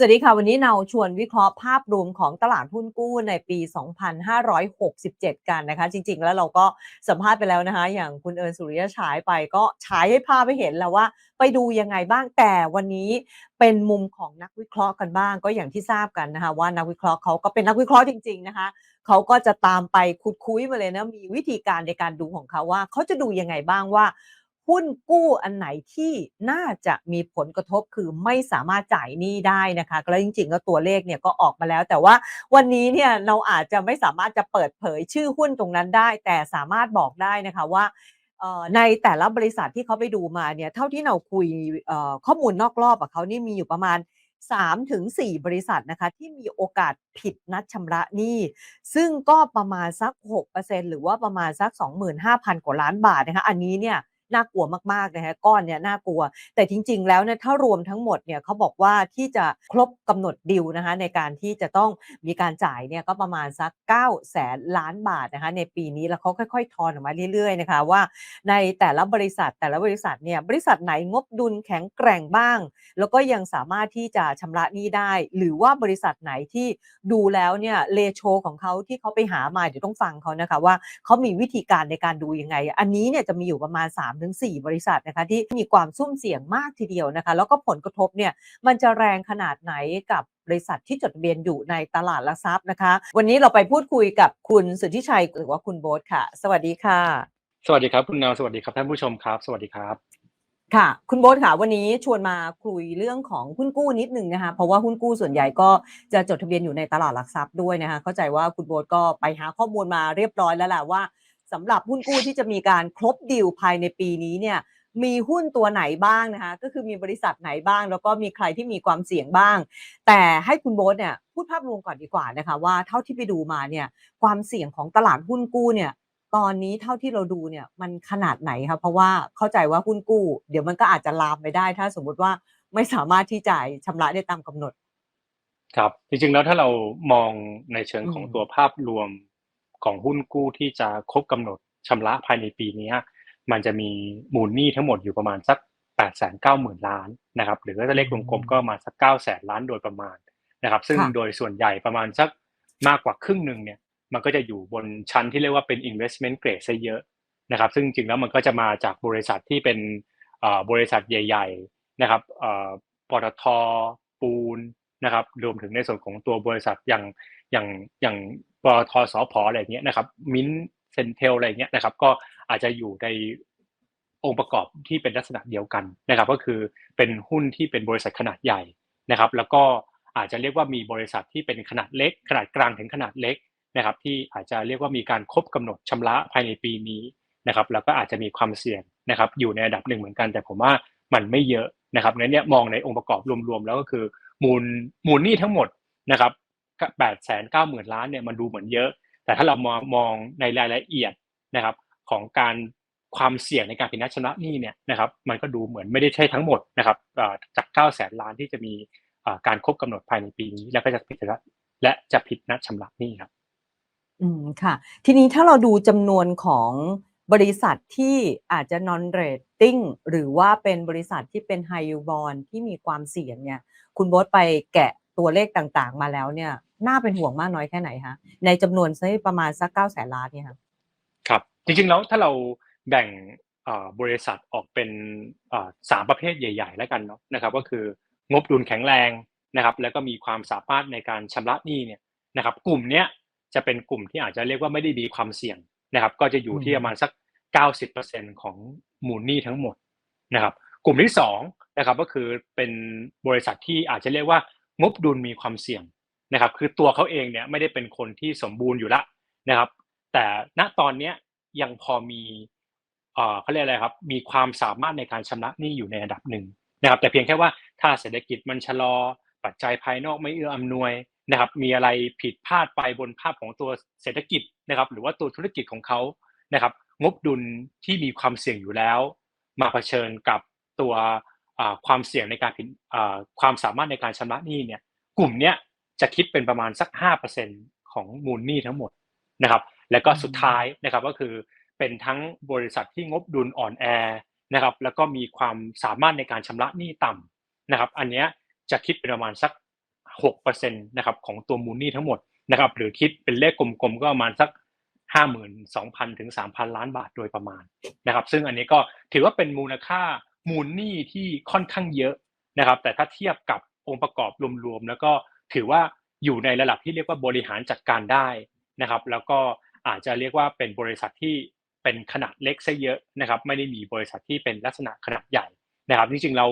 สวัสดีค่ะ วันนี้เราชวนวิเคราะห์ภาพรวมของตลาดหุ้นกู้ในปี 2567 กันนะคะ จริง ๆ แล้วเราก็สัมภาษณ์ไปแล้วนะคะ อย่างคุณเอิญสุริยะฉายไปก็ฉายให้ภาพให้เห็นแล้วว่าไปดูยังไงบ้างแต่วันนี้เป็นมุมของนักวิเคราะห์กันบ้าง ก็อย่างที่ทราบกันนะคะ ว่านักวิเคราะห์เขาก็เป็นนักวิเคราะห์จริง ๆ นะคะเขาก็จะตามไปคุดคุยมาเลยนะมีวิธีการในการดูของเขาว่าเขาจะดูยังไงบ้างว่า หุ้นกู้อันไหนที่น่าจะมีผลกระทบคือไม่สามารถจ่ายหนี้ได้นะคะแล้วจริงๆก็ตัวเลขเนี่ยก็ออกมาแล้ว แต่ว่าวันนี้เนี่ยเราอาจจะไม่สามารถจะเปิดเผยชื่อหุ้นตรงนั้นได้ แต่สามารถบอกได้นะคะว่าในแต่ละบริษัทที่เขาไปดูมาเนี่ยเท่าที่เราคุยข้อมูลนอกรอบกับเขานี่มีอยู่ประมาณ3ถึง4บริษัทนะคะที่มีโอกาสผิดนัดชำระหนี้ ซึ่งก็ประมาณสัก 6%หรือว่าประมาณสัก 25,000 กว่าล้านบาทนะคะอันนี้เนี่ย น่ากลัวมากๆนะคะก้อนเนี่ยน่ากลัว แต่จริง ๆ แล้วเนี่ยถ้ารวมทั้งหมดเนี่ยเขาบอกว่าที่จะครบกำหนดดิวนะคะในการที่จะต้องมีการจ่ายเนี่ยก็ประมาณสัก9แสนล้านบาทนะคะในปีนี้แล้วเขาค่อย ๆ ทอนออกมาเรื่อยๆนะคะว่า ในแต่ละบริษัทแต่ละบริษัทเนี่ยบริษัทไหนงบดุลแข็งแกร่งบ้าง แล้วก็ยังสามารถที่จะชำระหนี้ได้ หรือว่าบริษัทไหนที่ดูแล้วเนี่ยเลโชของเขาที่เขาไปหามาเดี๋ยวต้องฟังเขานะคะว่าเขามีวิธีการในการดูยังไง อันนี้เนี่ยจะมีอยู่ประมาณ3-4บริษัทนะคะที่มีความซุ่มเสี่ยงมากทีเดียวนะคะ แล้วก็ผลกระทบเนี่ยมันจะแรงขนาดไหนกับบริษัทที่จดทะเบียนอยู่ในตลาดหลักทรัพย์นะคะ วันนี้เราไปพูดคุยกับคุณสุทธิชัยหรือว่าคุณโบ๊ทค่ะ สวัสดีค่ะ สวัสดีครับคุณนาวสวัสดีครับท่านผู้ชมครับ สวัสดีครับค่ะ คุณโบ๊ทค่ะ วันนี้ชวนมาคุยเรื่องของหุ้นกู้นิดนึงนะคะ เพราะว่าหุ้นกู้ส่วนใหญ่ก็จะจดทะเบียนอยู่ในตลาดหลักทรัพย์ด้วยนะคะ เข้าใจว่าคุณโบ๊ทก็ไปหาข้อมูลมาเรียบร้อยแล้วแหละว่า สำหรับหุ้นกู้ที่จะมีการครบดีลภายในปีนี้เนี่ยมีหุ้นตัวไหนบ้างนะคะก็คือมีบริษัทไหนบ้าง แล้วก็มีใครที่มีความเสี่ยงบ้าง แต่ให้คุณโบ๊ทเนี่ยพูดภาพรวมก่อนดีกว่านะคะว่าเท่าที่ไปดูมาเนี่ยความเสี่ยงของตลาดหุ้นกู้เนี่ยตอนนี้เท่าที่เราดูเนี่ยมันขนาดไหนคะเพราะว่าเข้าใจว่าหุ้นกู้ เดี๋ยวมันก็อาจจะลามไปได้ ถ้าสมมุติว่าไม่สามารถที่จ่ายชำระได้ตามกำหนด ครับ จริงๆแล้วถ้าเรามองในเชิงของอืมตัวภาพรวม ของหุ้นกู้ที่จะครบกำหนดชำระภายในปีเนี้ยมันจะมีมูลหนี้ทั้งหมดอยู่ประมาณสัก8ปดแสนเก้าหมื่นล้านนะครับหรือถ้าเลขกลมๆก็ประมาณสัก9ก้าแสนล้านโดยประมาณนะครับ ซึ่งค่ะโดยส่วนใหญ่ประมาณสักมากกว่าครึ่งหนึ่งเนี่ยมันก็จะอยู่บนชั้นที่เรียกว่าเป็น investment grade ซะเยอะนะครับ ซึ่งจริงๆแล้วมันก็จะมาจากบริษัทที่เป็นเอ่อบริษัทใหญ่ ๆนะครับเอ่อปตทปูนนะครับรวมถึงในส่วนของตัวบริษัทอย่างอย่างอย่างปต ทสพอะไรเงี้ยนะครับมินเซนเทลอะไรเงี้ยนะครับ ก็อาจจะอยู่ในองค์ประกอบที่เป็นลักษณะเดียวกันนะครับ ก็คือเป็นหุ้นที่เป็นบริษัทขนาดใหญ่นะครับ แล้วก็อาจจะเรียกว่ามีบริษัทที่เป็นขนาดเล็ก ขนาดกลางถึงขนาดเล็กนะครับ ที่อาจจะเรียกว่ามีการครบกำหนดชำระภายในปีนี้นะครับ แล้วก็อาจจะมีความเสี่ยงนะครับ อยู่ในระดับหนึ่งเหมือนกัน แต่ผมว่ามันไม่เยอะนะครับงั้นเนี่ยมองในองค์ประกอบรวมๆแล้วก็คือมูลมูลหนี้ทั้งหมดนะครับ แปดแสนเก้าหมื่นล้านเนี่ยมันดูเหมือนเยอะ แต่ถ้าเรามองมองในรายละเอียดนะครับของการความเสี่ยงในการผิดนัดชำระหนี้เนี่ยนะครับมันก็ดูเหมือนไม่ได้ใช่ทั้งหมดนะครับจากเก้าแสนล้านที่จะมีการครบกำหนดภายในปีนี้ แล้วก็จะผิดนัดและจะผิดนัดชำระหนี้ครับ อืมค่ะ ทีนี้ถ้าเราดูจำนวนของบริษัทที่อาจจะ non rating หรือว่าเป็นบริษัทที่เป็น high yield bond ที่มีความเสี่ยงเนี่ย คุณโบ๊ทไปแกะตัวเลขต่างๆ มาแล้วเนี่ย น่าเป็นห่วงมากน้อยแค่ไหนคะในจำนวนสักประมาณสักเก้าแสนล้านเนี่ยค่ะครับ จริงๆแล้วถ้าเราแบ่งเอ่อบริษัทออกเป็นเอ่อสามประเภทใหญ่ ๆ แล้วกันเนาะนะครับ ก็คืองบดุลแข็งแรงนะครับ แล้วก็มีความสามารถในการชำระหนี้เนี่ยนะครับ กลุ่มเนี้ยจะเป็นกลุ่มที่อาจจะเรียกว่าไม่ได้มีความเสี่ยงนะครับ ก็จะอยู่ที่ประมาณสัก 90%ของมูลหนี้ทั้งหมดนะครับ กลุ่มที่สองนะครับก็คือเป็นบริษัทที่อาจจะเรียกว่างบดุลมีความเสี่ยง นะครับ คือตัวเขาเองเนี่ยไม่ได้เป็นคนที่สมบูรณ์อยู่ละนะครับ แต่ณตอนเนี้ยยังพอมีเอ่อเขาเรียกอะไรครับ มีความสามารถในการชำระหนี้อยู่ในระดับหนึ่งนะครับ แต่เพียงแค่ว่าถ้าเศรษฐกิจมันชะลอ ปัจจัยภายนอกไม่เอื้ออำนวยนะครับ มีอะไรผิดพลาดไปบนภาพของตัวเศรษฐกิจนะครับ หรือว่าตัวธุรกิจของเขานะครับ งบดุลที่มีความเสี่ยงอยู่แล้ว มาเผชิญกับตัวอ่าความเสี่ยงในการผิดอ่าความสามารถในการชำระหนี้เนี่ย กลุ่มเนี้ย จะคิดเป็นประมาณสัก 5%ของมูลหนี้ทั้งหมดนะครับ แล้วก็สุดท้ายนะครับก็คือเป็นทั้งบริษัทที่งบดุลอ่อนแอนะครับ แล้วก็มีความสามารถในการชำระหนี้ต่ำนะครับ อันเนี้ยจะคิดเป็นประมาณสัก 6%นะครับของตัวมูลนี่ทั้งหมดนะครับ หรือคิดเป็นเลขกลมๆก็ประมาณสัก52,000ถึง3,000ล้านบาทโดยประมาณนะครับ ซึ่งอันนี้ก็ถือว่าเป็นมูลค่ามูลหนี้ที่ค่อนข้างเยอะนะครับ แต่ถ้าเทียบกับองค์ประกอบรวมๆแล้วก็ ถือว่าอยู่ในระดับที่เรียกว่าบริหารจัดการได้นะครับ แล้วก็อาจจะเรียกว่าเป็นบริษัทที่เป็นขนาดเล็กซะเยอะนะครับ ไม่ได้มีบริษัทที่เป็นลักษณะขนาดใหญ่นะครับจริงๆเรา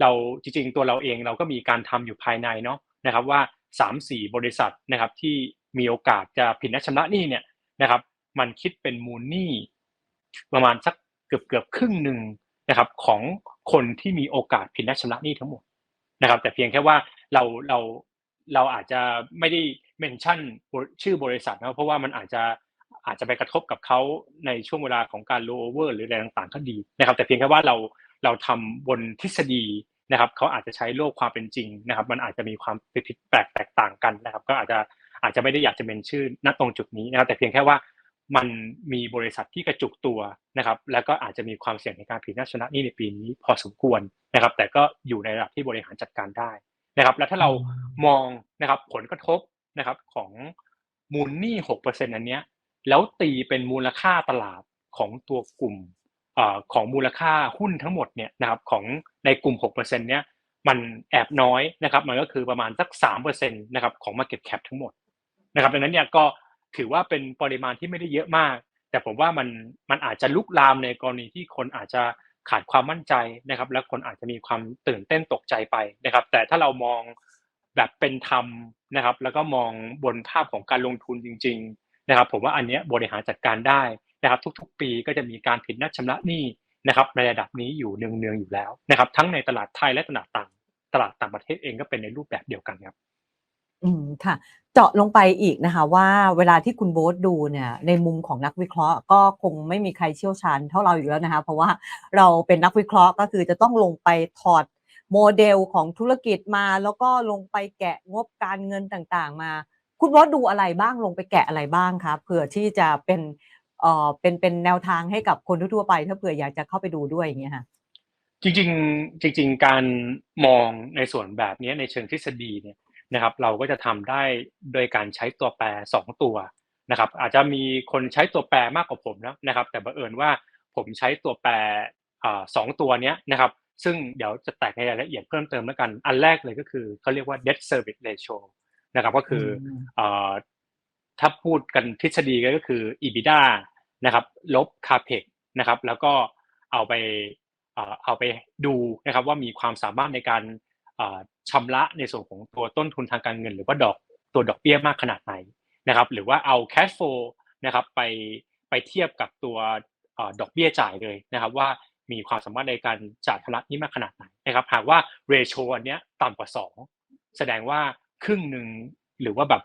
เราจริงๆตัวเราเองเราก็มีการทำอยู่ภายในเนาะนะครับว่า 3-4 บริษัทนะครับที่มีโอกาสจะผิดนัดชำระหนี้เนี่ยนะครับมันคิดเป็นมูลหนี้ประมาณสักเกือบเกือบครึ่งหนึ่งนะครับของคนที่มีโอกาสผิดนัดชำระหนี้ทั้งหมดนะครับ แต่เพียงแค่ว่าเราเรา เราอาจจะไม่ได้เมนชั่นชื่อบริษัทนะเพราะว่ามันอาจจะอาจจะไปกระทบกับเขาในช่วงเวลาของการโลเวอร์หรืออะไรต่างๆก็ดีนะครับ แต่เพียงแค่ว่าเราเราทำบนทฤษฎีนะครับเขาอาจจะใช้โลกความเป็นจริงนะครับ มันอาจจะมีความผิดแปลกแตกต่างกันนะครับ ก็อาจจะอาจจะไม่ได้อยากจะเป็นชื่อณตรงจุดนี้นะครับ แต่เพียงแค่ว่ามันมีบริษัทที่กระจุกตัวนะครับ แล้วก็อาจจะมีความเสี่ยงในการผิดนัดชำระนี้ในปีนี้พอสมควรนะครับ แต่ก็อยู่ในระดับที่บริหารจัดการได้ นะครับ แล้วถ้าเรามองนะครับผลกระทบนะครับของมูลหนี้หกเปอร์เซ็นต์อันเนี้ยแล้วตีเป็นมูลค่าตลาดของตัวกลุ่มของมูลค่าหุ้นทั้งหมดเนี่ยนะครับของในกลุ่ม 6%เนี้ยมันแอบน้อยนะครับมันก็คือประมาณสัก3%นะครับของ Market Cap ทั้งหมดนะครับดังนั้นเนี่ยก็ถือว่าเป็นปริมาณที่ไม่ได้เยอะมาก แต่ผมว่ามันมันอาจจะลุกลามในกรณีที่คนอาจจะ ขาดความมั่นใจนะครับ และคนอาจจะมีความตื่นเต้นตกใจไปนะครับ แต่ถ้าเรามองแบบเป็นธรรมนะครับ แล้วก็มองบนภาพของการลงทุนจริง ๆ นะครับ ผมว่าอันนี้บริหารจัดการได้นะครับ ทุกๆ ปีก็จะมีการผิดนัดชำระหนี้นะครับ ในระดับนี้อยู่เนืองๆอยู่แล้วนะครับ ทั้งในตลาดไทยและตลาดต่างตลาดต่างประเทศเองก็เป็นในรูปแบบเดียวกันครับ อืมค่ะ เจาะลงไปอีกนะคะว่าเวลาที่คุณโบ๊ทดูเนี่ยในมุมของนักวิเคราะห์ ก็คงไม่มีใครเชี่ยวชาญเท่าเราอยู่แล้วนะคะ เพราะว่าเราเป็นนักวิเคราะห์ก็คือจะต้องลงไปถอดโมเดลของธุรกิจมา แล้วก็ลงไปแกะงบการเงินต่างๆ มา คุณโบ๊ทดูอะไรบ้างลงไปแกะอะไรบ้างคะเผื่อที่จะเป็นเอ่อเป็นเป็นแนวทางให้กับคนทั่วๆไป ถ้าเผื่ออยากจะเข้าไปดูด้วยอย่างเงี้ยค่ะ จริงๆจริง ๆ การมองในส่วนแบบนี้ในเชิงทฤษฎีเนี่ย นะครับ เราก็จะทำได้โดยการใช้ตัวแปรสองตัวนะครับ อาจจะมีคนใช้ตัวแปรมากกว่าผมนะนะครับ แต่บังเอิญว่าผมใช้ตัวแปรสองตัวเนี้ยนะครับ ซึ่งเดี๋ยวจะแตกในรายละเอียดเพิ่มเติมแล้วกัน อันแรกเลยก็คือเขาเรียกว่า debt service ratio นะครับ ก็คือถ้าพูดกันทฤษฎีก็คือ EBITDA นะครับ ลบ capex นะครับ แล้วก็เอาไปเอาไปดูนะครับว่ามีความสามารถในการ ชำระในส่วนของตัวต้นทุนทางการเงิน หรือว่าดอกตัวดอกเบี้ยมากขนาดไหนนะครับ หรือว่าเอา cash flow นะครับไปไปเทียบกับตัวดอกเบี้ยจ่ายเลยนะครับ ว่ามีความสามารถในการจ่ายชำระนี้มากขนาดไหนนะครับ หากว่า ratio อันเนี้ยต่ำกว่า 2 แสดงว่าครึ่งหนึ่งหรือว่าแบบ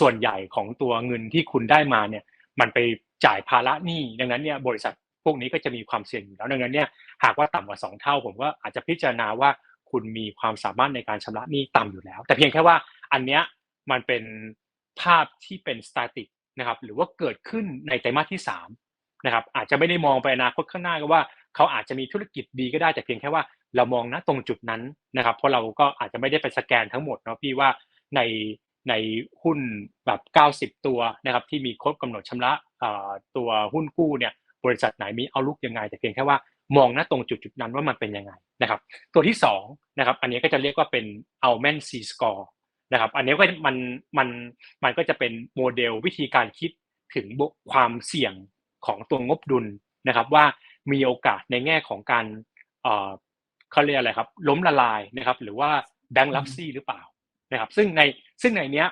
ส่วนใหญ่ของตัวเงินที่คุณได้มาเนี่ย มันไปจ่ายภาระหนี้ดังนั้นเนี่ยบริษัทพวกนี้ก็จะมีความเสี่ยงอยู่แล้วดังนั้นเนี่ยหากว่าต่ำกว่า 2 เท่า ผมก็อาจจะพิจารณาว่า คุณมีความสามารถในการชำระหนี้ต่ำอยู่แล้ว แต่เพียงแค่ว่าอันเนี้ยมันเป็นภาพที่เป็นสแตติกนะครับหรือว่าเกิดขึ้นในไตรมาสที่3นะครับอาจจะไม่ได้มองไปอนาคตข้างหน้าก็ว่าเขาอาจจะมีธุรกิจดีก็ได้แต่เพียงแค่ว่าเรามองณตรงจุดนั้นนะครับ เพราะเราก็อาจจะไม่ได้ไปสแกนทั้งหมดเนาะพี่ว่าในในหุ้นแบบ 90 ตัวนะครับที่มีครบกำหนดชำระตัวหุ้นกู้เนี่ยบริษัทไหนมีเอาลุกยังไง แต่เพียงแค่ว่า มองณตรงจุดจุดนั้นว่ามันเป็นยังไงนะครับ ตัวที่2นะครับ อันนี้ก็จะเรียกว่าเป็น Alman C score นะครับ อันนี้ก็มันมันมันก็จะเป็นโมเดลวิธีการคิดถึงความเสี่ยงของตัวงบดุลนะครับ ว่ามีโอกาสในแง่ของการเขาเรียกอะไรครับ ล้มละลายนะครับ หรือว่าแบงก์ลับซี่หรือเปล่านะครับ ซึ่งในซึ่งในเนี้ย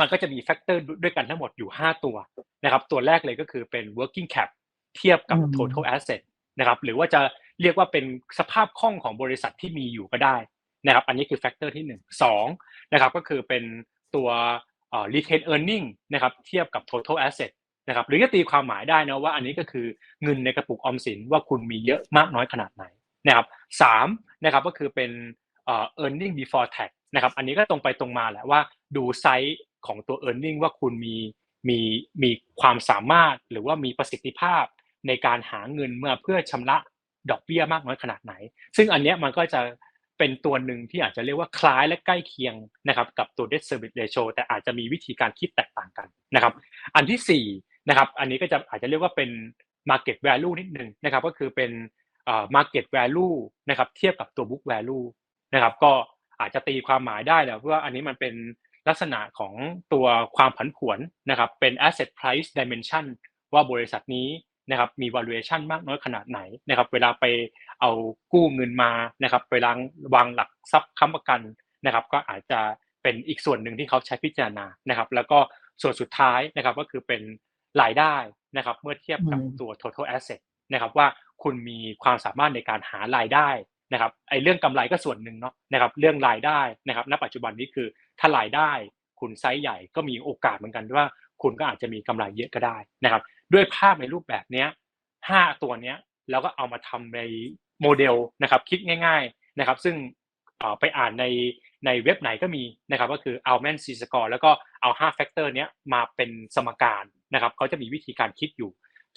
มันก็จะมีแฟกเตอร์ด้วยกันทั้งหมดอยู่ 5 ตัวนะครับ ตัวแรกเลยก็คือเป็น working cap เทียบกับ total asset นะครับหรือว่าจะเรียกว่าเป็นสภาพคล่องของบริษัทที่มีอยู่ก็ได้นะครับอันนี้คือแฟกเตอร์ที่1 2นะครับก็คือเป็นตัว retain earning นะครับเทียบกับ total asset นะครับหรือจะตีความหมายได้นะว่าอันนี้ก็คือเงินในกระปุกออมสินว่าคุณมีเยอะมากน้อยขนาดไหนนะครับสามนะครับก็คือเป็น earning before tax นะครับอันนี้ก็ตรงไปตรงมาแหละว่าดูไซส์ของตัว e a r n i n g ว่าคุณมีมีมีความสามารถหรือว่ามีประสิทธิภาพ ในการหาเงินเมื่อเพื่อชำระดอกเบี้ยมากน้อยขนาดไหน ซึ่งอันนี้มันก็จะเป็นตัวหนึ่งที่อาจจะเรียกว่าคล้ายและใกล้เคียงนะครับกับตัว debt service ratio แต่อาจจะมีวิธีการคิดแตกต่างกันนะครับอันที่สี่นะครับอันนี้ก็จะอาจจะเรียกว่าเป็น market value นิดนึงนะครับก็คือเป็น market value นะครับเทียบกับตัว book value นะครับก็อาจจะตีความหมายได้แหละว่าอันนี้มันเป็นลักษณะของตัวความผันผวนนะครับเป็น asset price dimension ว่าบริษัทนี้ นะครับมี valuation มากน้อยขนาดไหนนะครับเวลาไปเอากู้เงินมานะครับไปวางวางหลักทรัพย์ค้ำประกันนะครับก็อาจจะเป็นอีกส่วนหนึ่งที่เขาใช้พิจารณานะครับ แล้วก็ส่วนสุดท้ายนะครับก็คือเป็นรายได้นะครับเมื่อเทียบกับตัว total asset นะครับว่าคุณมีความสามารถในการหารายได้นะครับไอ้เรื่องกำไรก็ส่วนหนึ่งเนาะนะครับเรื่องรายได้นะครับณปัจจุบันนี้คือถ้ารายได้คุณไซส์ใหญ่ก็มีโอกาสเหมือนกันว่า คุณก็อาจจะมีกำไรเยอะก็ได้นะครับ ด้วยภาพในรูปแบบเนี้ยห้าตัวเนี้ยแล้วก็เอามาทำในโมเดลนะครับ คิดง่าย ๆนะครับ ซึ่งไปอ่านในในเว็บไหนก็มีนะครับ ก็คือ Alman C score แล้วก็เอา5 factor เนี้ยมาเป็นสมการนะครับเขาจะมีวิธีการคิดอยู่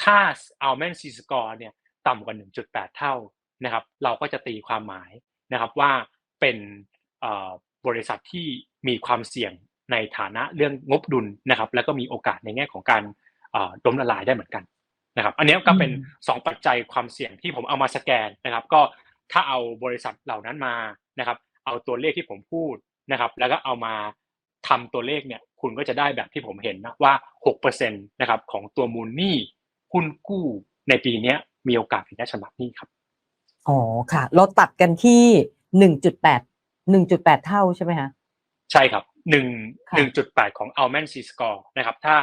ถ้า Alman C score เนี่ยต่ำกว่า 1.8 เท่านะครับ เราก็จะตีความหมายนะครับว่าเป็นบริษัทที่มีความเสี่ยง ในฐานะเรื่องงบดุลนะครับ แล้วก็มีโอกาสในแง่ของการล้มละลายได้เหมือนกันนะครับ อันนี้ก็เป็น 2 ปัจจัยความเสี่ยงที่ผมเอามาสแกนนะครับ ก็ถ้าเอาบริษัทเหล่านั้นมานะครับ เอาตัวเลขที่ผมพูดนะครับ แล้วก็เอามาทำตัวเลขเนี่ย คุณก็จะได้แบบที่ผมเห็นนะว่า6%นะครับของตัวมูลหนี้หุ้นกู้ในปีนี้มีโอกาสเป็นได้ชำระหนี้ครับอ๋อค่ะ เราตัดกันที่หนึ่งจุดแปดหนึ่งจุดแปดเท่าใช่ไหมคะ ใช่ครับหนึ่งหนึ่งจุดแปดของ Alman C score นะครับ ถ้า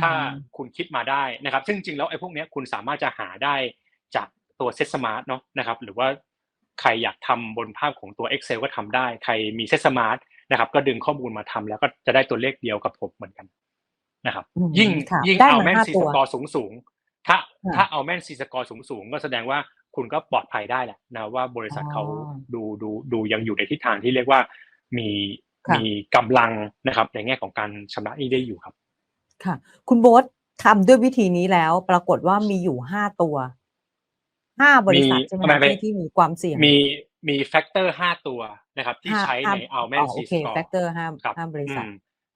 ถ้าคุณคิดมาได้นะครับ ซึ่งจริงแล้วไอ้พวกนี้คุณสามารถจะหาได้จากตัวเซตสมาร์ทเนาะนะครับ หรือว่าใครอยากทำบนภาพของตัว Excel ก็ทำได้ ใครมีเซตสมาร์ทนะครับ ก็ดึงข้อมูลมาทำแล้วก็จะได้ตัวเลขเดียวกับผมเหมือนกันนะครับ ยิ่งยิ่งเอาแม่นซีสกอร์สูงสูงถ้าถ้าเอาแม่นซีสกอร์สูงสูงก็แสดงว่าคุณก็ปลอดภัยได้แหละนะว่าบริษัทเขาดูดูดูยังอยู่ในทิศทางที่เรียกว่ามี มีกำลังนะครับในแง่ของการชำระหนี้ได้อยู่ครับ ค่ะ คุณโบ๊ททำด้วยวิธีนี้แล้วปรากฏว่ามีอยู่ห้าตัวห้าบริษัทใช่ไหมที่ที่มีความเสี่ยงมีมีแฟกเตอร์ห้าตัวนะครับ ที่ใช้ในเอาแมนซีสกอร์แฟกเตอร์ห้าห้าบริษัท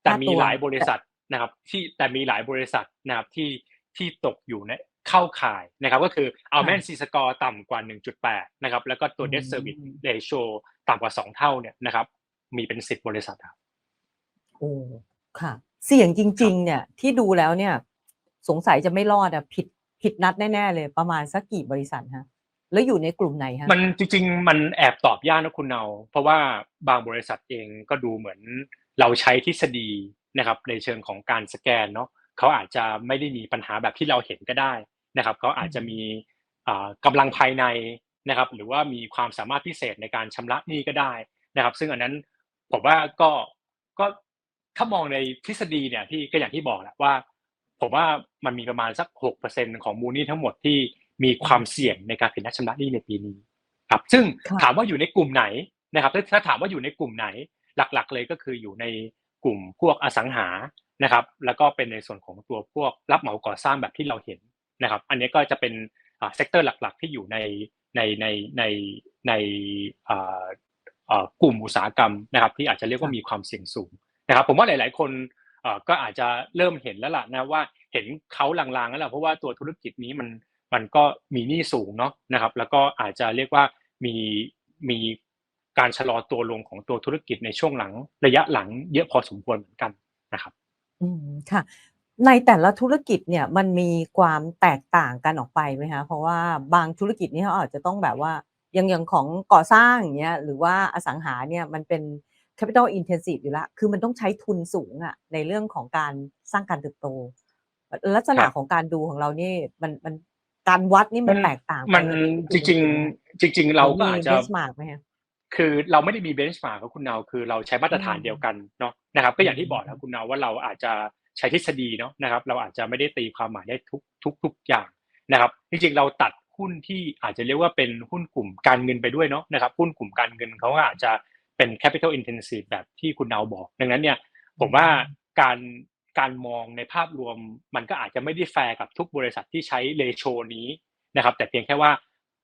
แต่มีหลายบริษัทนะครับ ที่แต่มีหลายบริษัทนะครับที่ที่ตกอยู่ในเข้าข่ายนะครับ ก็คือเอาแมนซีสกอร์ต่ำกว่า 1.8 นะครับ แล้วก็ตัว debt service ratio ต่ำกว่า 2 เท่าเนี่ยนะครับ มีเป็นสิบบริษัทครับโอ้ค่ะ เสี่ยงจริง ๆ เนี่ยที่ดูแล้วเนี่ย สงสัยจะไม่รอดอะผิดผิดนัดแน่ๆเลยประมาณสักกี่บริษัทฮะแล้วอยู่ในกลุ่มไหนฮะมันจริง ๆ มันแอบตอบยากนะคุณเนาเพราะว่าบางบริษัทเองก็ดูเหมือนเราใช้ทฤษฎีนะครับ ในเชิงของการสแกนเนาะเขาอาจจะไม่ได้มีปัญหาแบบที่เราเห็นก็ได้นะครับเขาอาจจะมีกำลังภายในนะครับ หรือว่ามีความสามารถพิเศษในการชำระหนี้ก็ได้นะครับ ซึ่งอันนั้น ผมว่าก็ก็ถ้ามองในทฤษฎีเนี่ยที่ก็อย่างที่บอกแหละว่า ผมว่ามันมีประมาณสักหกเปอร์เซ็นของมูลนี้ทั้งหมดที่มีความเสี่ยงในการผิดนัดชำระหนี้ในปีนี้ ครับ ซึ่งถามว่าอยู่ในกลุ่มไหนนะครับถ้าถามว่าอยู่ในกลุ่มไหน หลักๆ เลยก็คืออยู่ในกลุ่มพวกอสังหานะครับ แล้วก็เป็นในส่วนของตัวพวกรับเหมาก่อสร้างแบบที่เราเห็นนะครับ อันนี้ก็จะเป็นเซกเตอร์หลักๆ ที่อยู่ในในในในใน กลุ่มอุตสาหกรรมนะครับ ที่อาจจะเรียกว่ามีความเสี่ยงสูงนะครับ ผมว่าหลาย ๆ คนก็อาจจะเริ่มเห็นแล้วล่ะนะว่าเห็นเขาลางๆแล้วล่ะเพราะว่าตัวธุรกิจนี้มันมันก็มีหนี้สูงเนาะนะครับ แล้วก็อาจจะเรียกว่ามีมีการชะลอตัวลงของตัวธุรกิจในช่วงหลังระยะหลังเยอะพอสมควรเหมือนกันนะครับ อืมค่ะ ในแต่ละธุรกิจเนี่ยมันมีความแตกต่างกันออกไปไหมคะเพราะว่าบางธุรกิจนี่เขาอาจจะต้องแบบว่า อย่างอย่างของก่อสร้างอย่างเงี้ยหรือว่าอสังหาเนี่ยมันเป็น capital intensive อยู่แล้วคือมันต้องใช้ทุนสูงอะในเรื่องของการสร้างการเติบโต ลักษณะของการดูของเรานี่มันมันการวัดนี่มันแตกต่าง มันจริงๆจริง ๆ เราก็อาจจะเบนช์มาร์กไหมคือเราไม่ได้มีเบนช์มาร์กกับคุณเนาคือเราใช้มาตรฐานเดียวกันเนาะนะครับ ก็อย่างที่บอกนะคุณเนาว่าเราอาจจะใช้ทฤษฎีเนาะนะครับ เราอาจจะไม่ได้ตีความหมายได้ทุกทุกทุกอย่างนะครับ จริงๆเราตัด หุ้นที่อาจจะเรียกว่าเป็นหุ้นกลุ่มการเงินไปด้วยเนาะนะครับหุ้นกลุ่มการเงินเขาอาจจะเป็น capital intensive แบบที่คุณเนาบอก ดังนั้นเนี่ยผมว่าการการมองในภาพรวมมันก็อาจจะไม่ได้แฟร์กับทุกบริษัทที่ใช้เลโชนี้นะครับแต่เพียงแค่ว่า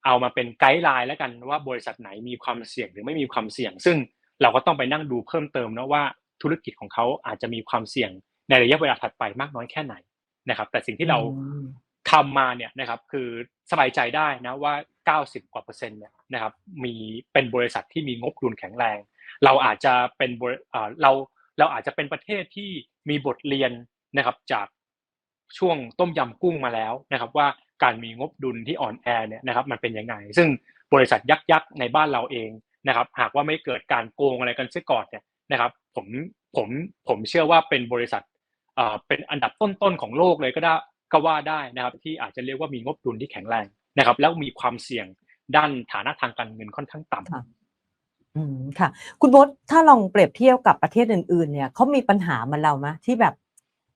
เอามาเป็นไกด์ไลน์แล้วกันว่าบริษัทไหนมีความเสี่ยงหรือไม่มีความเสี่ยง ซึ่งเราก็ต้องไปนั่งดูเพิ่มเติมนะว่าธุรกิจของเขาอาจจะมีความเสี่ยงในระยะเวลาถัดไปมากน้อยแค่ไหนนะครับ แต่สิ่งที่เรา ทำมาเนี่ยนะครับคือสบายใจได้นะว่า 90 กว่าเปอร์เซ็นต์เนี่ยนะครับมีเป็นบริษัทที่มีงบดุลแข็งแรง เราอาจจะเป็นบริเอ่อเราเราอาจจะเป็นประเทศที่มีบทเรียนนะครับจากช่วงต้มยำกุ้งมาแล้วนะครับว่าการมีงบดุลที่อ่อนแอเนี่ยนะครับมันเป็นยังไง ซึ่งบริษัทยักษ์ยักษ์ในบ้านเราเองนะครับหากว่าไม่เกิดการโกงอะไรกันเสียก่อนเนี่ยนะครับผมผมผมเชื่อว่าเป็นบริษัทเป็นอันดับต้นๆของโลกเลยก็ได้ ก็ว่าได้นะครับที่อาจจะเรียกว่ามีงบดุลที่แข็งแรงนะครับ แล้วมีความเสี่ยงด้านฐานะทางการเงินค่อนข้างต่ำค่ะอืมค่ะ คุณโบทถ้าลองเปรียบเทียบกับประเทศอื่นๆ เนี่ยเขามีปัญหาเหมันเราไหมที่แบบ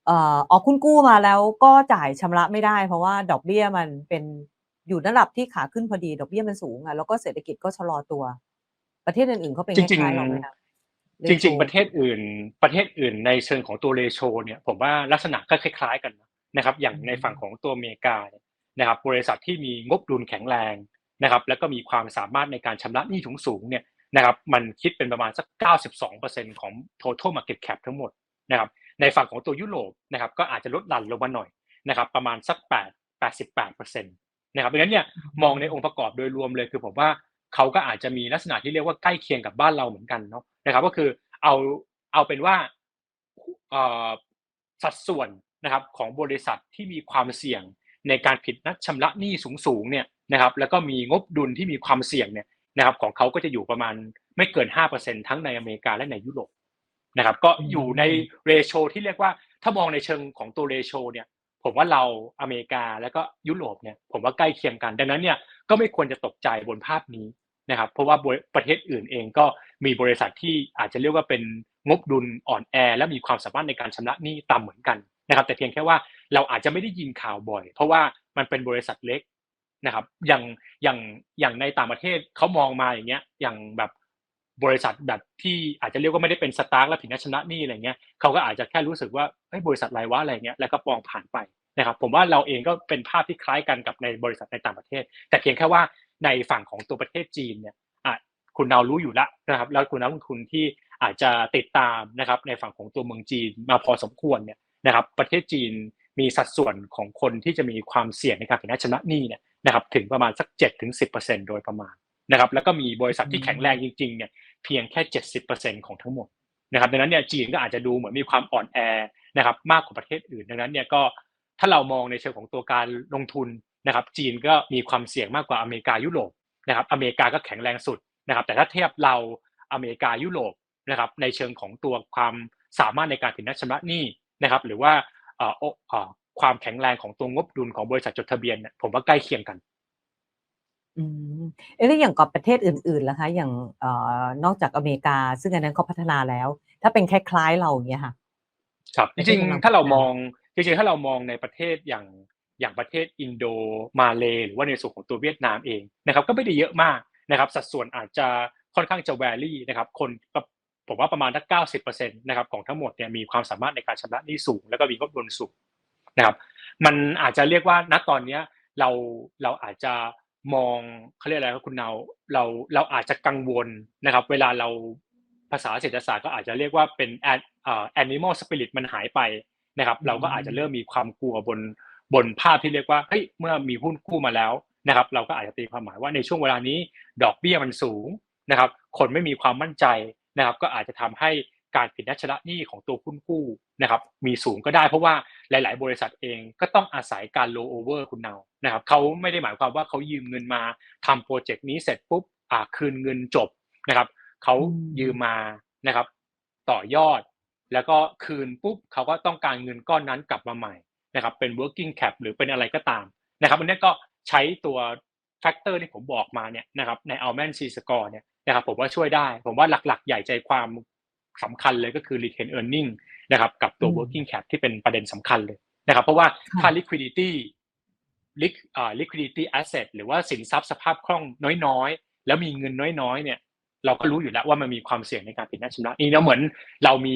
เอ่อออกคุณกู้มาแล้วก็จ่ายชำระไม่ได้ เพราะว่าดอกเบี้ยมันเป็นอยู่ระดับที่ขาขึ้นพอดี ดอกเบี้ยมันสูงอะแล้วก็เศรษฐกิจก็ชะลอตัว ประเทศอื่นๆเขาเป็นจคริงล้ายๆเราไหมคะๆจริง ๆ ประเทศอื่น ประเทศอื่นในเชิงของตัวเรโชเนี่ย ผมว่าลักษณะก็คล้าย ๆ กันนะ ครับอย่างในฝั่งของตัวอเมริกาเนี่ยนะครับบริษัทที่มีงบดุลแข็งแรงนะครับแล้วก็มีความสามารถในการชำระหนี้สูงๆเนี่ยนะครับมันคิดเป็นประมาณสัก 92%ของ total market cap ทั้งหมดนะครับในฝั่งของตัวยุโรปนะครับก็อาจจะลดหลั่นลงมาหน่อยนะครับประมาณสัก 8 88%นะครับดังนั้นเนี่ยมองในองค์ประกอบโดยรวมเลยคือผมว่าเขาก็อาจจะมีลักษณะที่เรียกว่าใกล้เคียงกับบ้านเราเหมือนกันเนาะนะครับก็คือเอาเอาเป็นว่าเอ่อสัดส่วน นะครับของบริษัทที่มีความเสี่ยงในการผิดนัดชำระหนี้สูงๆเนี่ยนะครับแล้วก็มีงบดุลที่มีความเสี่ยงเนี่ยนะครับของเขาก็จะอยู่ประมาณไม่เกิน 5%ทั้งในอเมริกาและในยุโรปนะครับก็อยู่ในเรโชที่เรียกว่าถ้ามองในเชิงของตัวเรโชเนี่ยผมว่าเราอเมริกาแล้วก็ยุโรปเนี่ยผมว่าใกล้เคียงกัน ดังนั้นเนี่ยก็ไม่ควรจะตกใจบนภาพนี้นะครับเพราะว่าประเทศอื่นเองก็มีบริษัทที่อาจจะเรียกว่าเป็นงบดุลอ่อนแอ และมีความสามารถในการชำระหนี้ต่ำเหมือนกัน นะครับแต่เพียงแค่ว่าเราอาจจะไม่ได้ยินข่าวบ่อย เพราะว่ามันเป็นบริษัทเล็กนะครับอย่างอย่างอย่างในต่างประเทศเขามองมาอย่างเงี้ยอย่างแบบบริษัทแบบที่อาจจะเรียกว่าไม่ได้เป็นสตาร์และผิดนัดชำระนี้อะไรเงี้ยเขาก็อาจจะแค่รู้สึกว่าเฮ้ยบริษัทไรวะอะไรเงี้ยแล้วก็มองผ่านไปนะครับผมว่าเราเองก็เป็นภาพที่คล้ายกันกับในบริษัทในต่างประเทศ แต่เพียงแค่ว่าในฝั่งของตัวประเทศจีนเนี่ยคุณเรารู้อยู่แล้วนะครับแล้วคุณนักลงทุนที่อาจจะติดตามนะครับในฝั่งของตัวเมืองจีนมาพอสมควรเนี่ย นะครับประเทศจีนมีสัดส่วนของคนที่จะมีความเสี่ยงในการผิดนัดชำระหนี้เนี่ยนะครับถึงประมาณสัก7ถึง10%โดยประมาณนะครับแล้วก็มีบริษัทที่แข็งแรงจริงๆเนี่ยเพียงแค่ 70%ของทั้งหมดนะครับดังนั้นเนี่ยจีนก็อาจจะดูเหมือนมีความอ่อนแอนะครับมากกว่าประเทศอื่นดังนั้นเนี่ยก็ถ้าเรามองในเชิงของตัวการลงทุนนะครับจีนก็มีความเสี่ยงมากกว่าอเมริกายุโรปนะครับอเมริกาก็แข็งแรงสุดนะครับแต่ถ้าเทียบเราอเมริกายุโรปนะครับในเชิงของตัวความสามารถในการผิดนัดชำระหนี้ นะครับ หรือว่าเอ่อเอ่อความแข็งแรงของตัวงบดุลของบริษัทจดทะเบียนเนี่ยผมว่าใกล้เคียงกันอืมเอ๊ะแล้วอย่างกับประเทศอื่นๆล่ะคะ อย่างเอ่อนอกจากอเมริกา ซึ่งอันนั้นเขาพัฒนาแล้ว ถ้าเป็นคล้ายๆเราอย่างเงี้ยค่ะ ครับปจริงระเทศกำลังๆถ้าเราพัฒนามองจริงๆถ้าเรามองในประเทศอย่างอย่างประเทศอินโดมาเลหรือว่าในส่วนของตัวเวียดนามเองนะครับ ก็ไม่ได้เยอะมากนะครับ สัดส่วนอาจจะค่อนข้างจะแวรี่นะครับ คน ผมว่าประมาณสักเก้าสิบเปอร์เซ็นต์นะครับของทั้งหมดเนี่ยมีความสามารถในการชำระหนี้สูง แล้วก็มีงบดุลสูงนะครับมันอาจจะเรียกว่าณตอนเนี้ยเราเราอาจจะมองเขาเรียกอะไรครับคุณเนาเราเราอาจจะกังวลนะครับ เวลาเราภาษาเศรษฐศาสตร์ก็อาจจะเรียกว่าเป็น animal spirit มันหายไปนะครับ เราก็อาจจะเริ่มมีความกลัวบนบนภาพที่เรียกว่าเฮ้ยเมื่อมีหุ้นกู้มาแล้วนะครับ เราก็อาจจะตีความหมายว่าในช่วงเวลานี้ดอกเบี้ยมันสูงนะครับ คนไม่มีความมั่นใจ นะครับก็อาจจะทำให้การผิดนัดชำระหนี้ของตัวหุ้นกู้นะครับมีสูงก็ได้เพราะว่าหลาย ๆ บริษัทเองก็ต้องอาศัยการ low over คุณเนานะครับเขาไม่ได้หมายความว่าเขายืมเงินมาทำโปรเจกต์นี้เสร็จปุ๊บอ่าคืนเงินจบนะครับเขายืมมานะครับต่อยอด แล้วก็คืนปุ๊บเขาก็ต้องการเงินก้อนนั้นกลับมาใหม่นะครับเป็น working cap หรือเป็นอะไรก็ตามนะครับอันนี้ก็ใช้ตัวแฟกเตอร์ที่ผมบอกมาเนี่ยนะครับใน Alman C score เนี่ย นะครับผมว่าช่วยได้ ผมว่าหลักๆ ใหญ่ใจความสำคัญเลยก็คือ retain earning นะครับกับตัวอืม working cap ที่เป็นประเด็นสำคัญเลยนะครับ เพราะว่าค่ะถ้า liquidity liq อ่า liquidity asset หรือว่าสินทรัพย์สภาพคล่องน้อยๆ แล้วมีเงินน้อยๆ เนี่ย เราก็รู้อยู่แล้วว่ามันมีความเสี่ยงในการผิดนัดชำระนี่แล้วเหมือนเรามี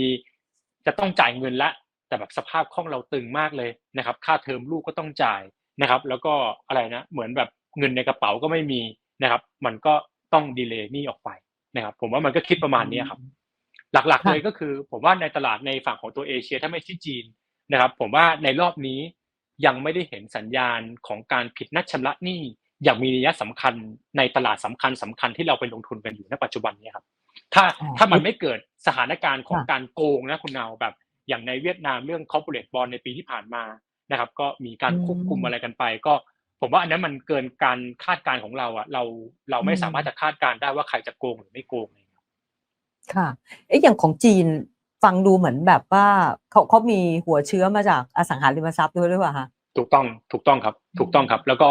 จะต้องจ่ายเงินละ แต่แบบสภาพคล่องเราตึงมากเลยนะครับ ค่าเทอมลูกก็ต้องจ่ายนะครับ แล้วก็อะไรนะ เหมือนแบบเงินในกระเป๋าก็ไม่มีนะครับ มันก็ ต้องดีเลย์หนี้ออกไปนะครับผมว่ามันก็คิดประมาณนี้ครับ หลักๆค่ะเลยก็คือ ผมว่าในตลาดในฝั่งของตัวเอเชียถ้าไม่ใช่จีนนะครับ ผมว่าในรอบนี้ยังไม่ได้เห็นสัญญาณของการผิดนัดชำระหนี้อย่างมีนัยสำคัญในตลาดสำคัญสำคัญที่เราไปลงทุนกันอยู่ณปัจจุบันเนี้ครับ ถ้าอ๋อถ้ามันไม่เกิดสถานการณ์ของค่ะการโกงนะคุณนาวแบบ อย่างในเวียดนามเรื่อง corporate bond ในปีที่ผ่านมานะครับ ก็มีการควบคุมอะไรกันไป ก็ ผมว่าอันนั้นมันเกินการคาดการณ์ของเราอะเราเราไม่สามารถจะคาดการณ์ได้ว่าใครจะโกงหรือไม่โกงอะไรอย่างเงี้ยค่ะเอ๊ะอย่างของจีนฟังดูเหมือนแบบว่าเขาเขามีหัวเชื้อมาจากอสังหาริมทรัพย์ด้วยหรือเปล่าคะถูกต้องถูกต้องครับอืมถูกต้องครับ แล้วก็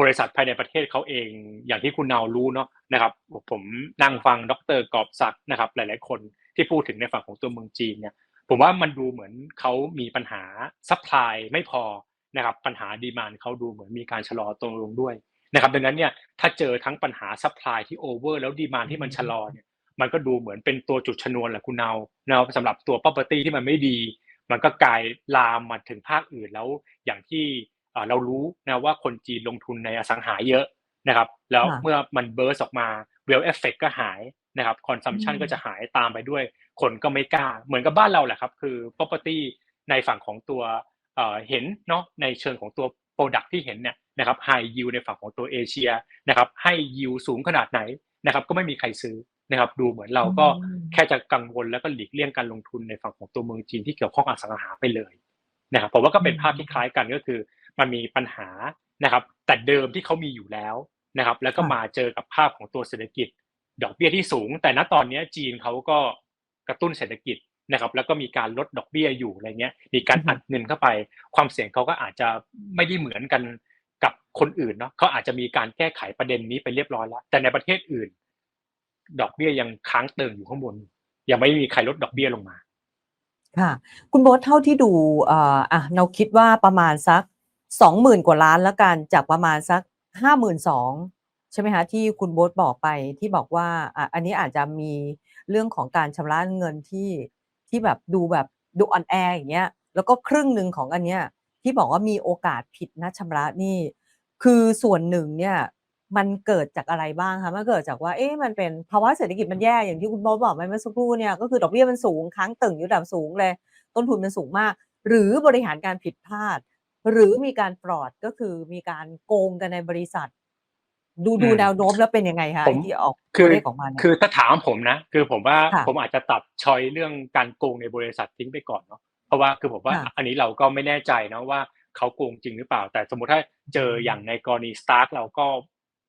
บริษัทภายในประเทศเขาเองอย่างที่คุณนาวรู้เนาะนะครับ ผมนั่งฟังดรกอบศักดิ์นะครับ หลาย ๆ คนที่พูดถึงในฝั่งของตัวเมืองจีนเนี่ยผมว่ามันดูเหมือนเขามีปัญหาซัพพลายไม่พอ นะครับปัญหาดีมานเขาดูเหมือนมีการชะลอตัวลงด้วยนะครับดังนั้นเนี่ยถ้าเจอทั้งปัญหาซัพพลายที่โอเวอร์แล้วดีมานที่มันชะลอเนี่ยมันก็ดูเหมือนเป็นตัวจุดชนวนแหละคุณนาวนะครับสำหรับตัว property ที่มันไม่ดี มันก็กลายลามมาถึงภาคอื่นแล้วอย่างที่เอ่อเรารู้นะว่าคนจีนลงทุนในอสังหาเยอะนะครับแล้วค่ะเมื่อมันเบิร์สออกมา well effect ก็หายนะครับ consumption อืมก็จะหายตามไปด้วย คนก็ไม่กล้า เหมือนกับบ้านเราแหละครับ คือ property ในฝั่งของตัว เอ่อเห็นเนาะในเชิงของตัว product ที่เห็นเนี่ยนะครับ high yield ในฝั่งของตัวเอเชียนะครับให้ yield สูงขนาดไหนนะครับก็ไม่มีใครซื้อนะครับดูเหมือนเราก็อืมแค่จะกังวลแล้วก็หลีกเลี่ยงการลงทุนในฝั่งของตัวเมืองจีนที่เกี่ยวข้องอสังหาไปเลยนะครับผมว่าก็เป็นภาพที่คล้ายกันก็คือ มันมีปัญหานะครับ แต่เดิมที่เขามีอยู่แล้วนะครับ แล้วก็ค่ะมาเจอกับภาพของตัวเศรษฐกิจ ดอกเบี้ยที่สูง แต่ณตอนนี้จีนเขาก็กระตุ้นเศรษฐกิจ นะครับแล้วก็มีการลดดอกเบี้ยอยู่อะไรเงี้ยมีการอัดเงินเข้าไป ความเสี่ยงเขาก็อาจจะไม่ได้เหมือนกันกับคนอื่นเนาะเขาอาจจะมีการแก้ไขประเด็นนี้ไปเรียบร้อยแล้ว แต่ในประเทศอื่น ดอกเบี้ยยังค้างเติ่งอยู่ข้างบน ยังไม่มีใครลดดอกเบี้ยลงมา ค่ะ คุณโบ๊ทเท่าที่ดูเอ่ออะเราคิดว่าประมาณสักสองหมื่นกว่าล้านแล้วกันจากประมาณสักห้าหมื่นสองใช่ไหมคะที่คุณโบ๊ทบอกไปที่บอกว่าอะอันนี้อาจจะมีเรื่องของการชำระเงินที่ ที่แบบดูแบบดูอ่อนแออย่างเงี้ยแล้วก็ครึ่งหนึ่งของอันเนี้ยที่บอกว่ามีโอกาสผิดนัดชำระนี่ คือส่วนหนึ่งเนี่ยมันเกิดจากอะไรบ้างคะมันเกิดจากว่าเอ๊ะมันเป็นภาวะเศรษฐกิจมันแย่อย่างที่คุณบ๊ทบอกไปเมื่อสักครู่เนี่ยก็คือดอกเบี้ยมันสูงค้างตึงอยู่ระดับสูงเลย ต้นทุนมันสูงมาก หรือบริหารการผิดพลาด หรือมีการฟรอดก็คือมีการโกงกันในบริษัท ดูดูอืมแนวโน้มแล้วเป็นยังไงคะผมไอ้ที่ออกคืตัวอเลขออกมาเนี่ยคือถ้าถามผมนะ คือผมว่าค่ะผมอาจจะตัดชอยเรื่องการโกงในบริษัททิ้งไปก่อนเนาะเพราะว่าคือผมว่าค่ะอันนี้เราก็ไม่แน่ใจนะว่าเขาโกงจริงหรือเปล่า แต่สมมติถ้าเจออย่างในกรณีสตาร์ k เราก็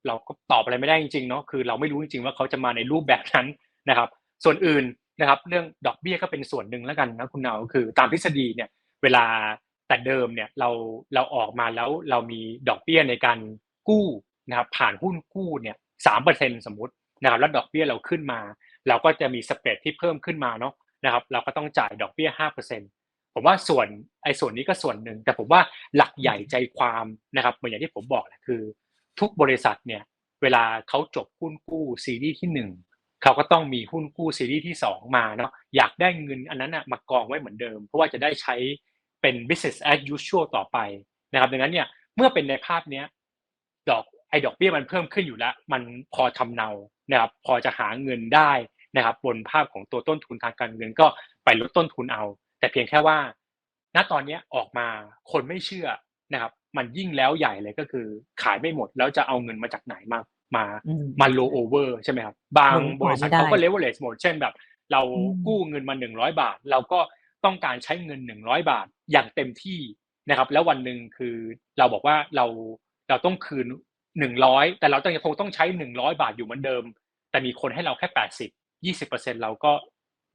เราก็ตอบอะไรไม่ได้จริงๆเนาะคือเราไม่รู้จริงๆว่าเขาจะมาในรูปแบบนั้นนะครับ ส่วนอื่นนะครับ เรื่องดอกเบี้ยก็เป็นส่วนหนึ่งแล้วกันนะคุณนาวคือตามทฤษฎีเนี่ยเวลาแต่เดิมเนี่ยเราเราออกมาแล้วเรามีดอกเบี้ยในการกู้ นะครับผ่านหุ้นกู้เนี่ยสามเปอร์เซ็นสมมตินะครับแล้วดอกเบี้ยเราขึ้นมา เราก็จะมีสเปรดที่เพิ่มขึ้นมาเนาะนะครับเราก็ต้องจ่ายดอกเบี้ยห้าเปอร์เซ็นผมว่าส่วนไอ้ส่วนนี้ก็ส่วนหนึ่ง แต่ผมว่าหลักใหญ่ใจความนะครับเหมือนอย่างที่ผมบอกแหละคือ ทุกบริษัทเนี่ยเวลาเขาจบหุ้นกู้ซีรีส์ที่หนึ่งเขาก็ต้องมีหุ้นกู้ซีรีส์ที่สองมาเนาะอยากได้เงินอันนั้นนะมากองไว้เหมือนเดิม เพราะว่าจะได้ใช้เป็น business as usual ต่อไปนะครับดังนั้นเนี่ยเมื่อเป็นในภาพเนี้ยดอก ไอ้ดอกเบี้ยมันเพิ่มขึ้นอยู่แล้ว มันพอทำเนานะครับพอจะหาเงินได้นะครับ บนภาพของตัวต้นทุนทางการเงินก็ไปลดต้นทุนเอา แต่เพียงแค่ว่า ณตอนเนี้ยออกมาคนไม่เชื่อนะครับ มันยิ่งแล้วใหญ่เลยก็คือขายไม่หมดแล้วจะเอาเงินมาจากไหนมามาอืมมา low over ใช่ไหมครับ บางลงต่อบริษัทไม่ได้เขาก็ leverage หมดเช่นแบบ เราอืมกู้เงินมาหนึ่งร้อยบาท เราก็ต้องการใช้เงินหนึ่งร้อยบาทอย่างเต็มที่นะครับ แล้ววันหนึ่งคือเราบอกว่าเราเราต้องคืน หนึ่งร้อยแต่เราต้องยังคงต้องใช้หนึ่งร้อยบาทอยู่เหมือนเดิม แต่มีคนให้เราแค่แปดสิบยี่สิบเปอร์เซ็นเราก็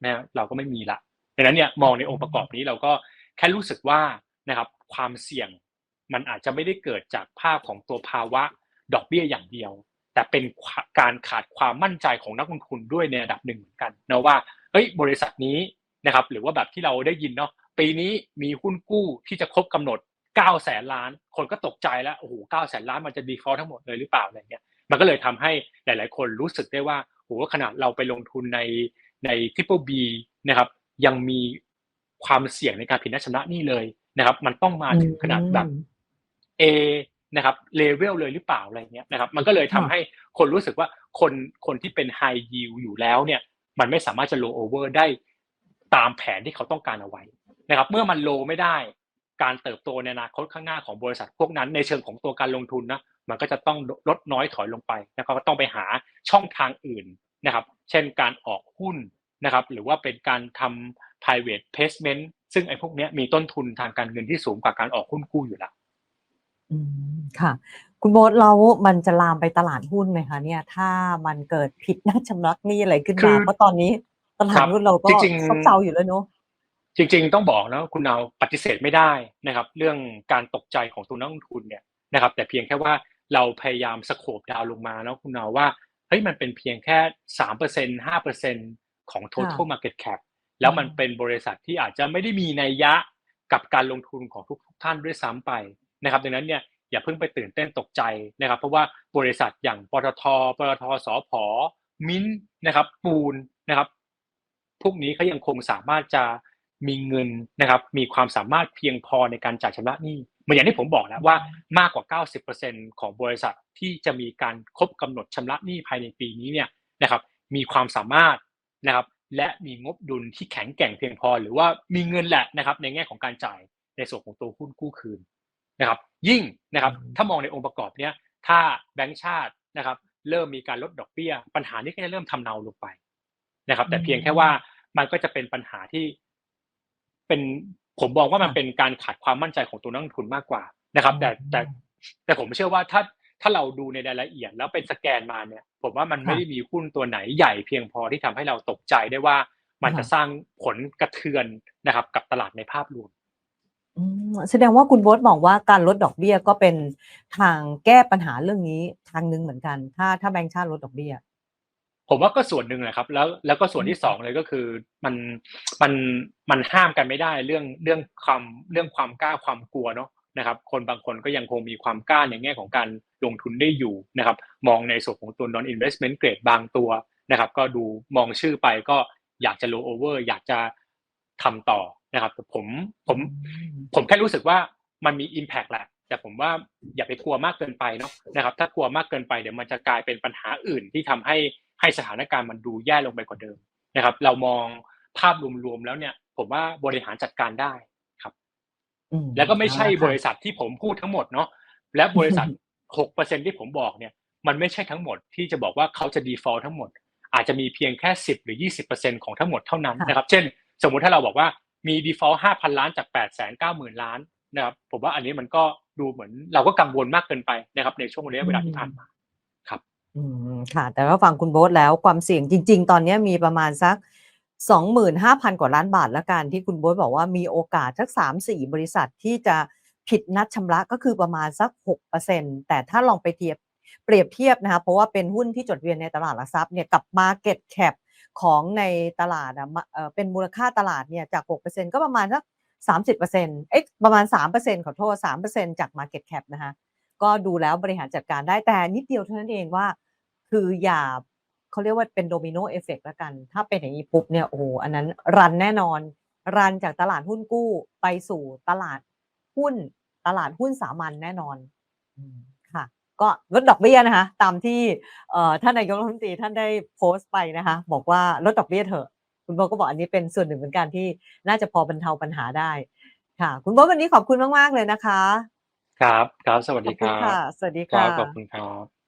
นะเราก็ไม่มีละดังนั้นเนี่ยมองในองค์ประกอบนี้เราก็แค่รู้สึกว่านะครับความเสี่ยงมันอาจจะไม่ได้เกิดจากภาพของตัวภาวะดอกเบี้ยอย่างเดียว แต่เป็นการขาดความมั่นใจของนักลงทุนด้วยในระดับหนึ่งเหมือนกันนะว่าเฮ้ยบริษัทนี้นะครับหรือว่าแบบที่เราได้ยินเนาะปีนี้มีหุ้นกู้ที่จะครบกำหนด 9แสนล้าน คนก็ตกใจแล้วโอ้โห9แสนล้านมันจะดีฟอลทั้งหมดเลยหรือเปล่าอะไรเงี้ยมันก็เลยทำให้หลาย ๆ คนรู้สึกได้ว่าโอ้โหขนาดเราไปลงทุนในใน Triple B นะครับ ยังมีความเสี่ยงในการผิดนัดชำระหนี้เลยนะครับ มันต้องมาถึงขนาดแบบ A นะครับเลเวลเลยหรือเปล่าอะไรเงี้ยนะครับ มันก็เลยทำค่ะให้คนรู้สึกว่าคนคนที่เป็น high yield อยู่แล้วเนี่ย มันไม่สามารถจะ low over ได้ตามแผนที่เขาต้องการเอาไว้นะครับ เมื่อมัน low ไม่ได้ การเติบโตในอนาคตข้างหน้าของบริษัทพวกนั้นในเชิงของตัวการลงทุนนะมันก็จะต้องลดน้อยถอยลงไปนะครับก็ต้องไปหาช่องทางอื่นนะครับ เช่นการออกหุ้นนะครับหรือว่าเป็นการทำ private placement ซึ่งไอ้พวกเนี้ยมีต้นทุนทางการเงินที่สูงกว่าการออกหุ้นกู้อยู่แล้วอืมค่ะ คุณโบ๊ทแล้วมันจะลามไปตลาดหุ้นไหมคะเนี่ย ถ้ามันเกิดผิดนัดชำระหนี้อะไรขึ้นคืมาอเพราะตอนนี้ตลาคดรับหุ้นเราก็จริงๆซบเซาอยู่แล้วเนอะ จริง ๆ ต้องบอกนะคุณเอาปฏิเสธไม่ได้นะครับ เรื่องการตกใจของตัวนักลงทุนเนี่ยนะครับ แต่เพียงแค่ว่าเราพยายามสโคปดาวลงมาแล้วคุณเอาว่าเฮ้ยมันเป็นเพียงแค่สามเปอร์เซ็นห้าเปอร์เซ็นของ total market cap แล้วมันเป็นบริษัทที่อาจจะไม่ได้มีนัยยะกับการลงทุนของทุกๆท่านด้วยซ้ำไปนะครับ ดังนั้นเนี่ยอย่าเพิ่งไปตื่นเต้นตกใจนะครับ เพราะว่าบริษัทอย่างปตทปตทสพมิ้นท์นะครับ ปูนนะครับ พวกนี้เขายังคงสามารถจะ มีเงินนะครับ มีความสามารถเพียงพอในการจ่ายชำระหนี้เหมือนอย่างที่ผมบอกแล้วว่ามากกว่า 90%ของบริษัทที่จะมีการครบกำหนดชำระหนี้ภายในปีนี้เนี่ยนะครับ มีความสามารถนะครับ และมีงบดุลที่แข็งแกร่งเพียงพอ หรือว่ามีเงินแหละนะครับ ในแง่ของการจ่ายในส่วนของตัวหุ้นกู้คืนนะครับ ยิ่งนะครับถ้ามองในองค์ประกอบเนี้ยถ้าแบงก์ชาตินะครับ เริ่มมีการลดดอกเบี้ย ปัญหานี้ก็จะเริ่มทำเนาลงไปนะครับ แต่เพียงแค่ว่ามันก็จะเป็นปัญหาที่ เป็นผมมองว่ามันเป็นการขาดความมั่นใจของตัวนักลงทุนมากกว่านะครับ แต่แต่แต่ผมเชื่อว่าถ้าถ้าเราดูในรายละเอียดแล้วเป็นสแกนมาเนี่ย ผมว่ามันไม่ได้มีหุ้นตัวไหนใหญ่เพียงพอที่ทำให้เราตกใจได้ว่ามันจะสร้างผลกระเทือนนะครับ กับตลาดในภาพรวมอืมแสดงว่าคุณโบ๊ทมองว่าการลดดอกเบี้ยก็เป็นทางแก้ปัญหาเรื่องนี้ทางหนึ่งเหมือนกัน ถ้าถ้าแบงก์ชาติลดดอกเบี้ย ผมว่าก็ส่วนหนึ่งแหละครับ แล้วแล้วก็ส่วนที่สองเลยก็คือมันมันมันห้ามกันไม่ได้เรื่องเรื่องความเรื่องความกล้าความกลัวเนาะนะครับ คนบางคนก็ยังคงมีความกล้าในแง่ของการลงทุนได้อยู่นะครับ มองในส่วนของตัว non investment grade บางตัวนะครับ ก็ดูมองชื่อไปก็อยากจะ low over อยากจะทำต่อนะครับแต่ผมผมผมแค่รู้สึกว่ามันมี Impact แหละแต่ผมว่าอย่าไปกลัวมากเกินไปเนาะนะครับ ถ้ากลัวมากเกินไปเดี๋ยวมันจะกลายเป็นปัญหาอื่นที่ทำให้ ให้สถานการณ์มันดูแย่ลงไปกว่าเดิมนะครับ เรามองภาพรวมๆแล้วเนี่ย ผมว่าบริหารจัดการได้ครับอืมแล้วก็ไม่ใช่เอาละค่ะบริษัทที่ผมพูดทั้งหมดเนาะและบริษัท6%ที่ผมบอกเนี่ย มันไม่ใช่ทั้งหมดที่จะบอกว่าเขาจะ default ทั้งหมด อาจจะมีเพียงแค่10หรือ20%ของทั้งหมดเท่านั้นนะครับ เช่น สมมุติถ้าเราบอกว่ามี default 5,000ล้านจาก890,000ล้านนะครับผมว่าอันนี้มันก็ดูเหมือนเราก็กังวลมากเกินไปนะครับ ในช่วงระยะเวลาที่ผ่านมา อืมค่ะ แต่ว่าฟังคุณโบ๊ทแล้วความเสี่ยงจริง ๆ ตอนนี้มีประมาณสัก 25,000 กว่าล้านบาทแล้วกันที่คุณโบ๊ทบอกว่ามีโอกาสสัก 3-4 บริษัทที่จะผิดนัดชำระก็คือประมาณสัก 6%แต่ถ้าลองไปเทียบเปรียบเทียบนะคะเพราะว่าเป็นหุ้นที่จดทะเบียนในตลาดหลักทรัพย์เนี่ยกับ Market Cap ของในตลาดอะมาเอ่อเป็นมูลค่าตลาดเนี่ยจาก 6%ก็ประมาณสัก 30%เอ๊ะประมาณ 3%ขอโทษ 3%จาก Market Cap นะคะก็ดูแล้วบริหารจัดการได้แต่นิดเดียวเท่านั้นเองว่า คืออย่าเขาเรียกว่าเป็นโดมิโนเอฟเฟกต์แล้วกัน ถ้าเป็นอย่างนี้ปุ๊บเนี่ยโอ้โหอันนั้นรันแน่นอน รันจากตลาดหุ้นกู้ไปสู่ตลาดหุ้นตลาดหุ้นสามัญแน่นอนอืมค่ะ ก็ลดดอกเบี้ยนะคะ ตามที่เอ่อท่านนายกรัฐมนตรีท่านได้โพสต์ไปนะคะ บอกว่าลดดอกเบี้ยเถอะ คุณโบก็บอกอันนี้เป็นส่วนหนึ่งเหมือนกันที่น่าจะพอบรรเทาปัญหาได้ ค่ะ คุณโบวันนี้ขอบคุณมาก ๆ เลยนะคะ ครับครับสวัสขอดีบคคุณรับค่ะสวัสดีครัค่ะบขอบคุณครับ